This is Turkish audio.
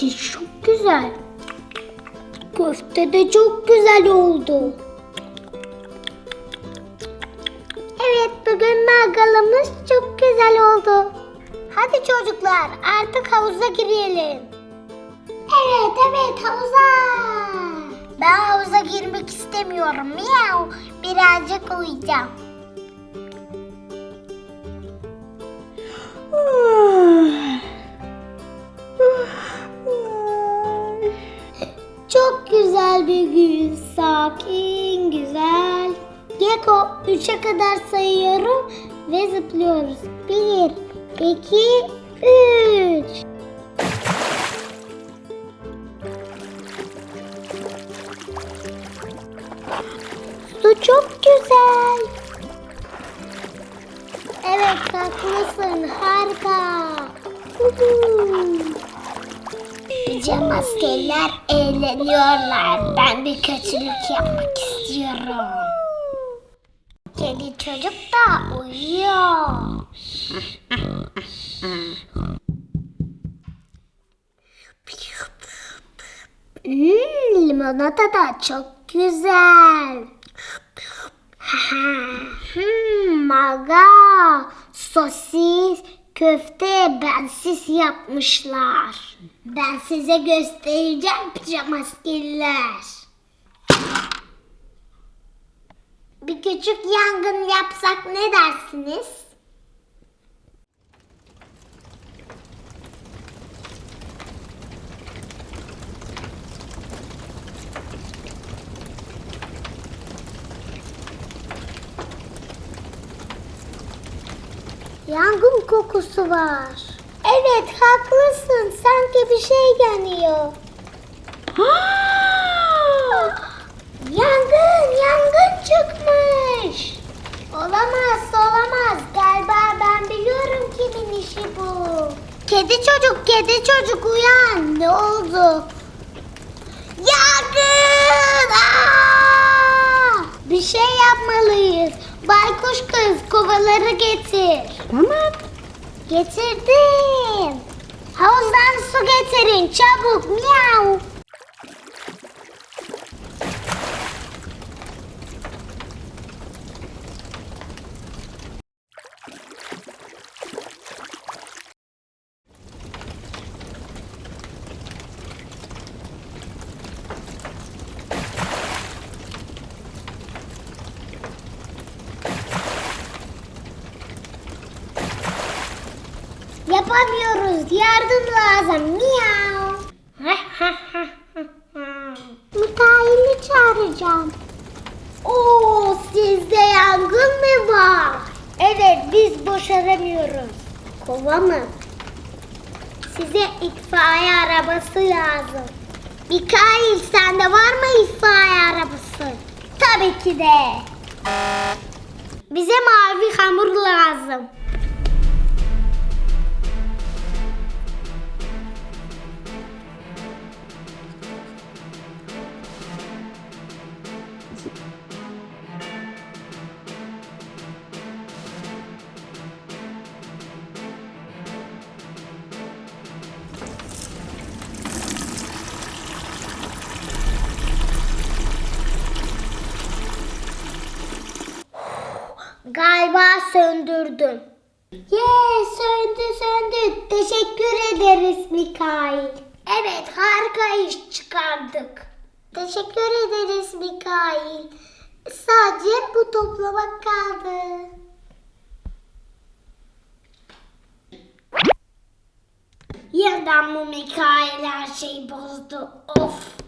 Sosis çok güzel. Köfte de çok güzel oldu. Evet bugün mangalımız çok güzel oldu. Hadi çocuklar artık havuza girelim. Evet evet havuza. Ben havuza girmek istemiyorum. Miyav. Birazcık uyuyacağım. Sakin, güzel. Geko 3'e kadar sayıyorum ve zıplıyoruz. 1, 2, 3. Su çok güzel. Evet haklısın harika. Huhu. Pijama askerler eğleniyorlar. Ben bir kötülük yapmak istiyorum. Kedi çocuk da uyuyor. Hmm, limonata da çok güzel. hmm, maga, sosis, köfte bensiz yapmışlar. Ben size göstereceğim pijamaskeller. Bir küçük yangın yapsak ne dersiniz? Yangın kokusu var. Evet haklısın. Sanki bir şey yanıyor. yangın, yangın çıkmış. Olamaz, olamaz. Galiba ben biliyorum kimin işi bu. Kedi çocuk, kedi çocuk uyan. Ne oldu? Yangın! Aa! Bir şey yapmalıyız. Baykuş kız kovaları getir. Tamam. Getirdim. Havuzdan su getirin çabuk miyav. Yapamıyoruz. Yardım lazım. Miyav. Mikail'i çağıracağım. Oo, sizde yangın mı var? Evet, biz boşaramıyoruz. Kova mı? Size itfaiye arabası lazım. Mikail, sende var mı itfaiye arabası? Tabii ki de. Bize mavi hamur lazım. Galiba söndürdüm. Ye söndü söndü. Teşekkür ederiz Mikail. Evet harika iş çıkardık. Teşekkür ederiz Mikail. Sadece bu toplamak kaldı. Yeniden bu Mikail her şeyi bozdu. Of.